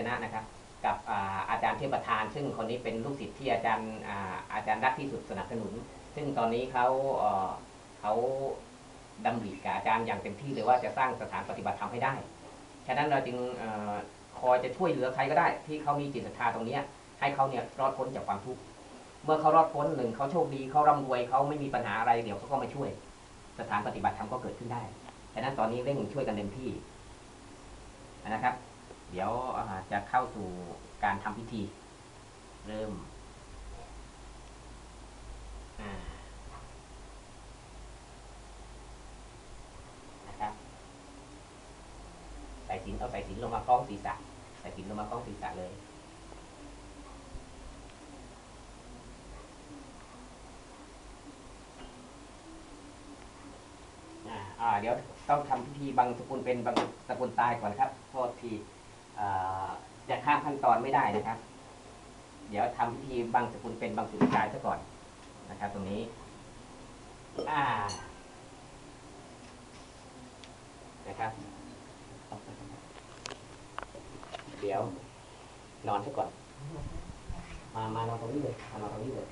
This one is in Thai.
ชนะนะครับ กับอาจารย์เทพประธาน ซึ่งคนนี้เป็นลูกศิษย์ที่อาจารย์อาจารย์รักที่สุดสนับสนุน ซึ่งตอนนี้เขาเขาดำริกับอาจารย์อย่างเต็มที่เลยว่าจะสร้างสถานปฏิบัติธรรมให้ได้ฉะนั้นเราจึงอคอยจะช่วยเหลือใครก็ได้ ที่เขามีจิตศรัทธาตรงนี้ให้เขาเนี่ยรอดพ้นจากความทุกข์เมื่อเขารอดพ้นหนึ่งเขาโชคดีเขาร่ำรวยเขาไม่มีปัญหาอะไรเดี๋ยวเขาก็มาช่วย สถานปฏิบัติธรรมก็เกิดขึ้นได้ฉะนั้นตอนนี้เร่งช่วยกันเต็มที่นะครับ เดี๋ยวจะเข้าสู่การทำพิธี เริ่มนะครับใส่สินเอาใส่สินลงมาคล้องศีรษะใส่สินลงมาคล้องศีรษะเลยอ่าเดี๋ยวต้องทำพิธีบางสกุลเป็นบางสกุลตายก่อนครับโทษที่ จะข้ามขั้นตอนไม่ได้นะครับ เดี๋ยวทำพิธีบางสกุลเป็นบางสุลตายซะก่อนนะครับ ตรงนี้อ่านะครับ เดี๋ยวนอนซะก่อน มามานอนตรงนี้เลยมานอนตรงนี้เลย